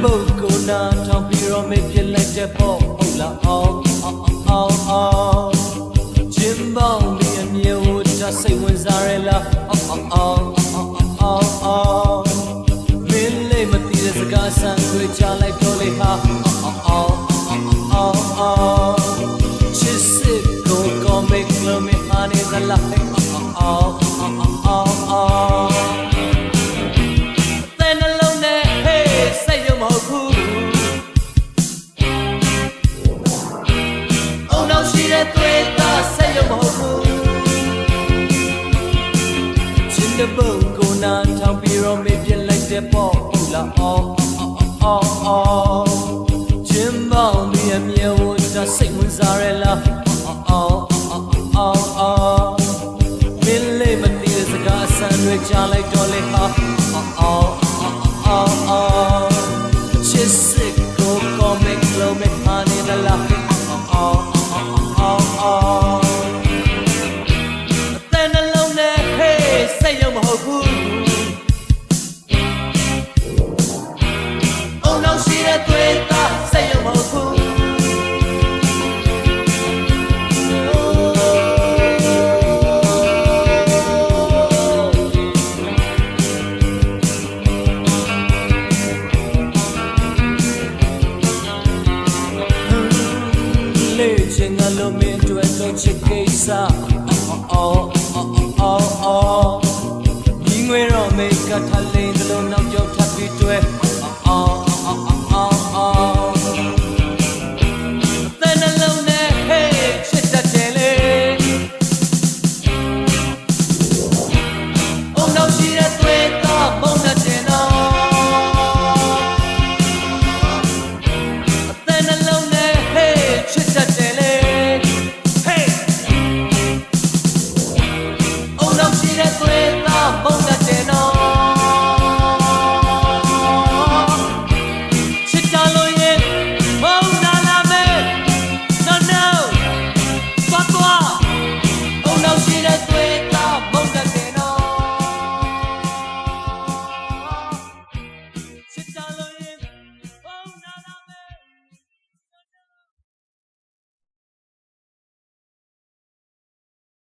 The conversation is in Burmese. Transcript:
ကိုနာထောင်ပြီးတော့မေးပြလိုက်တဲ့ပေါ့ဟုတ်လားအောင်အောင်အောင်အောင်ချင်းပေါင်းပြီးအမြဲဝတ်တာစိတ်ဝင်စားရလားအောင်အောင်အောင်အောင်အောင်မင်းလေးမသိတဲ့စကားဆန်ခွေချလိုက်တော့လေဟာအောင်အောင်အောင်အောင်ချစ်စစ်ကိုကောမေကလမေအာနေသလားအောင်အောင်အောင်အောင် တဲ့သွေးသားဆက်ရုံမဟုတ်ဘူးချင်းတဲ့ဘုံကိုနာထောင်ပြီးတော့မေးပြလိုက်တဲ့ပေါ့ဟုတ်လားအော်အော်အော်ချင်းပေါင်းပြီးအမြဲဝတ်တာစိတ်ဝင်စားရလားအော်အော်အော်အော်မင်းလေးမသိတဲ့စကားအဆန်တွေကြားလိုက်တော့လေဟာအော်အော်အော်အော်ချစ်စစ် ချင်ကလို့မင်းတို့တော့ချစ်ကိစ္စအော်